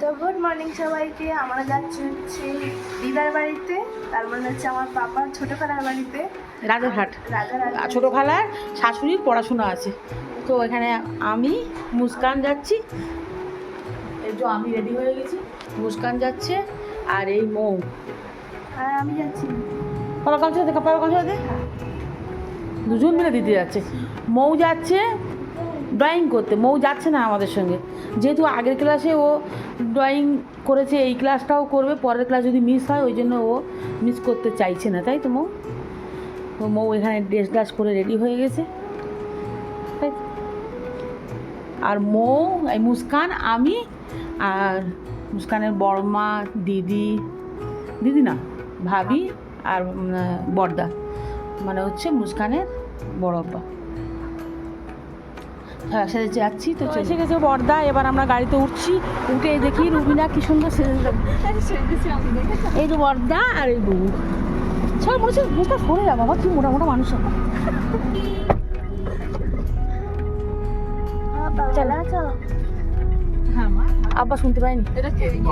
তো good morning সবাইকে। আমরা যাচ্ছি হচ্ছে দিদার বাড়িতে তার মানে হচ্ছে আমার পাপার ছোট খালার বাড়িতে। রাজারহাট। ছোটো খালার শাশুড়ির পড়াশোনা আছে। তো এখানে আমি মুস্কান যাচ্ছি। এই যে আমি রেডি হয়ে গেছি। মুস্কান যাচ্ছে আর এই মৌ। আর আমি যাচ্ছি। পাপা কাম সাথে পাপা কাম সাথে দুজন মিলে দিতে যাচ্ছে। মৌ যাচ্ছে ড্রয়িং করতে। মৌ যাচ্ছে না আমাদের সঙ্গে। যেহেতু আগের ক্লাসে ও ড্রয়িং করেছে, এই ক্লাসটাও করবে, পরের ক্লাস যদি মিস হয়, ওই জন্য ও মিস করতে চাইছে না। তাই তো মৌ? মৌ এখানে ড্রেস ড্রেস করে রেডি হয়ে গেছে। তাই আর মৌ, এই মুস্কান, আমি আর মুস্কানের বড়মা, দিদি দিদি না, ভাবি আর বড়দা। মানে হচ্ছে মুস্কানের বড় আব্বা। হ্যাঁ একসাথে যাচ্ছি তো এসে গেছে বর্দা এবার আমরা গাড়িতে উঠছি উঠে দেখি রুবিনা কি সুন্দর সেজে এই তো বর্দা আর এই বউ সব মনে হচ্ছে মুখটা সরে যা বাবা কি মোটা মোটা মানুষ এখন। আব্বা শুনতে পাইনি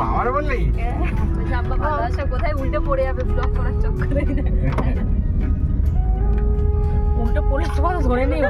আমার বললি কোথায় উল্টে পড়ে যাবে ব্লক করার চক্করে উল্টো পড়লে তোমার ধরে নেই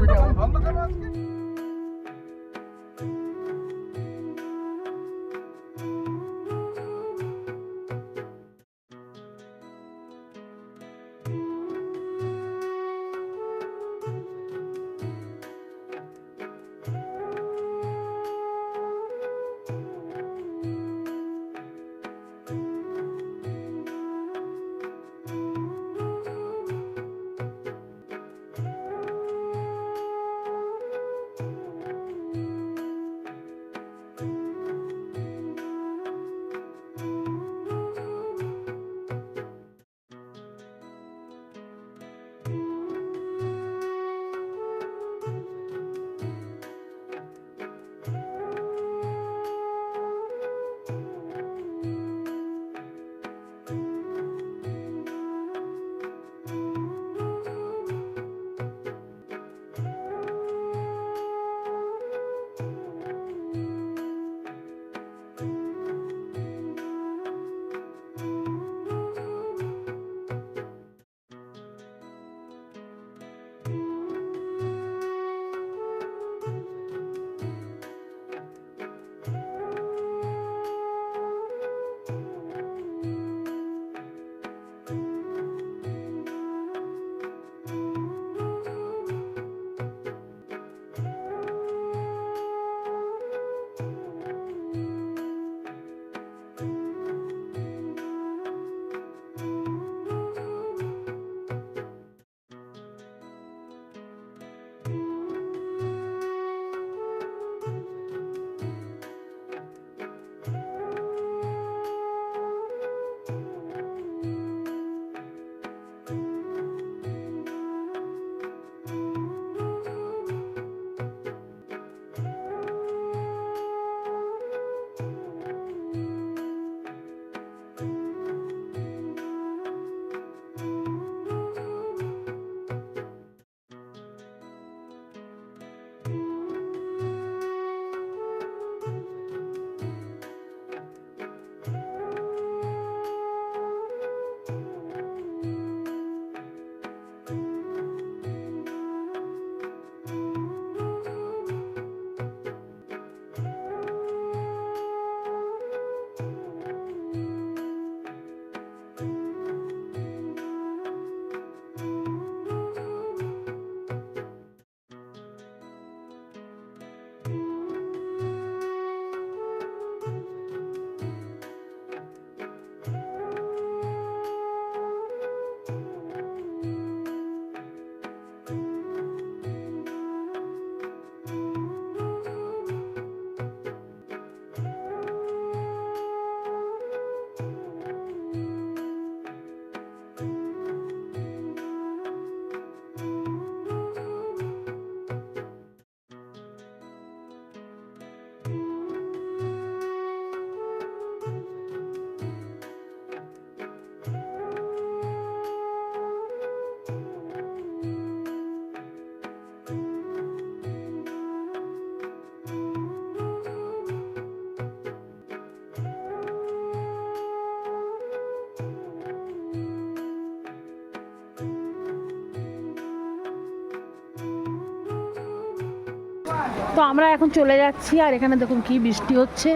তো আমরা এখন চলে যাচ্ছি আর এখানে দেখুন কি বৃষ্টি হচ্ছে।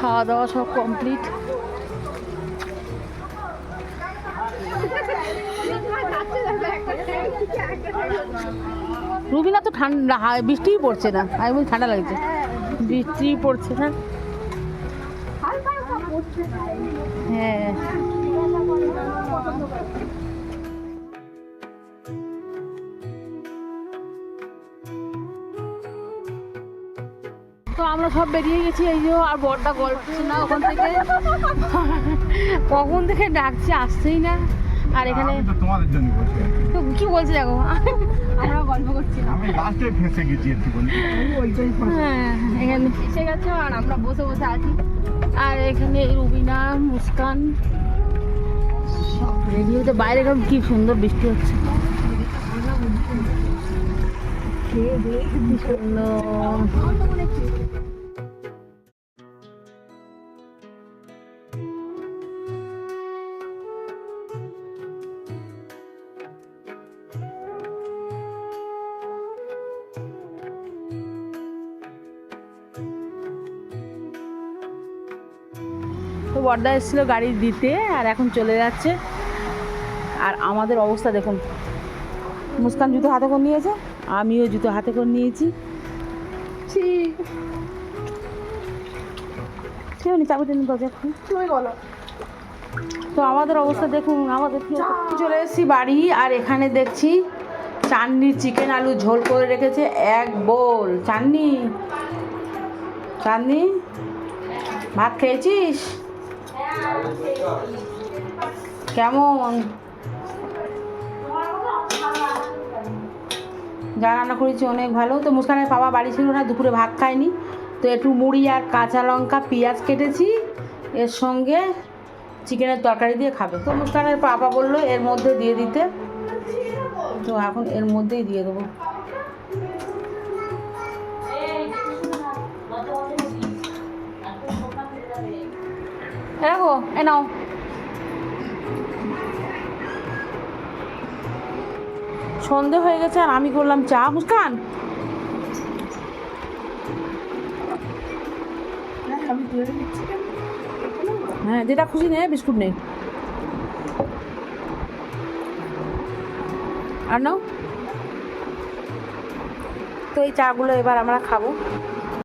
খাওয়া দাওয়া সব কমপ্লিট রুবিনা তো ঠান্ডা বৃষ্টিই পড়ছে না। আমি বলি ঠান্ডা লাগছে। বৃষ্টি পড়ছে না। হ্যাঁ। আমরা সব বেরিয়ে গেছি এই যে আর বড়টা গল্প না ওখান থেকে। কখন থেকে ডাকছে আসছেই না। আর এখানে তো তোমাদের জন্য কি বলছে দেখো? আমরা গল্প করছিলাম আমি লাস্টে ফেসে গেছি একটু হ্যাঁ এখানে এসে গেছে আর আমরা বসে বসে আছি। আর এখানে রুবিনা মুস্কান। রেডিওতে বাইরে এখন কি সুন্দর বৃষ্টি হচ্ছে। কি সুন্দর। তো বর্দা এসেছিল গাড়ি দিতে আর এখন চলে যাচ্ছে। আর আমাদের অবস্থা দেখুন। মুস্কান জুতো হাতে করে নিয়েছে আমিও জুতো হাতে করে নিয়েছি। ঠিক চাবি টেনে দরজা তুমি বলো। তো আমাদের অবস্থা দেখুন আমাদের চলে এসেছি বাড়ি আর এখানে দেখছি চাননি চিকেন আলু ঝোল করে রেখেছে এক বোল। চাননি? চাননি? ভাত খেয়েছিস? কেমন? যা রান্না করেছি অনেক ভালো। তো মুস্কানের বাবা বাড়ি ছিল না, দুপুরে ভাত খায়নি। তো একটু মুড়ি আর কাঁচা লঙ্কা, পেঁয়াজ কেটেছি। এর সঙ্গে চিকেনের তরকারি দিয়ে খাবে। তো মুস্কানের পাপা বলল এর মধ্যে দিয়ে দিতে। তো এখন এর মধ্যেই দিয়ে দেবো। এ নাও সন্ধে হয়ে গেছে আর আমি করলাম চা মুস্কান? হ্যাঁ, যেটা খুশি নে বিস্কুট নেই আর নাও? তো এই চাগুলো এবার আমরা খাব।